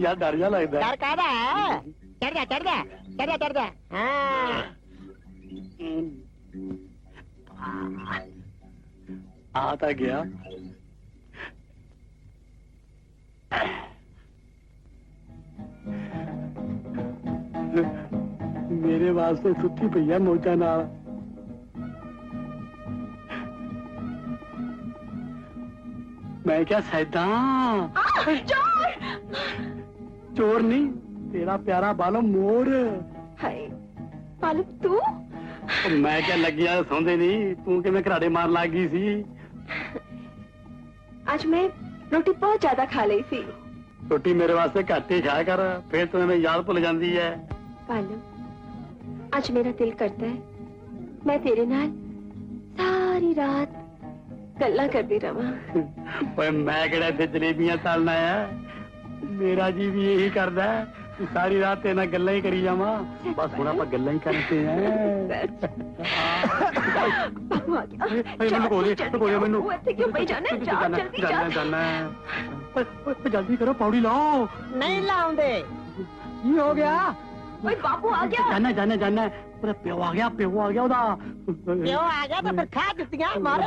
यार डर जा डर हाँ। आता तो गया। मेरे वास्ते सुखी है मोचा ना मैं क्या सैदा चोर! चोर नहीं तेरा प्यारा बालो मोर। हाय तू? मैं क्या लग गया सौंदे नहीं तू के मैं कराड़े मार ला गई सी? आज मैं रोटी बहुत ज़्यादा खा ली थी। रोटी मेरे वास्ते घट ही खाया कर फिर तो तुम्हें मैं याद भुल जाती है। बालो आज मेरा दिल करता है। मैं तेरे नाल सारी रात कल्ला कर दी रवा मैं कड़ा थे जलेबियाँ तालना आया मेरा जी भी यही कर दा सारी रात ते ना गल्ला ही करी जावा। बस हुन आपा गल्ला ही करते हैं अरे मन्नू कोले कोले मन्नू इथे क्यों पई जाने जा जल्दी जा जाना जाना है। ओए जल्दी करो पौड़ी लाओ। नहीं लाउंदे की हो गया। ओए बाबू आ गया। जाना जाना जाना पूरा पियो आ गया पियो आ गया ओदा पियो आ गया तो फिर खा दितियाँ मारे।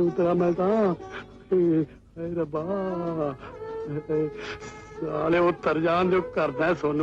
उतरा मैं रबा साले उतर जान जो करना सोनू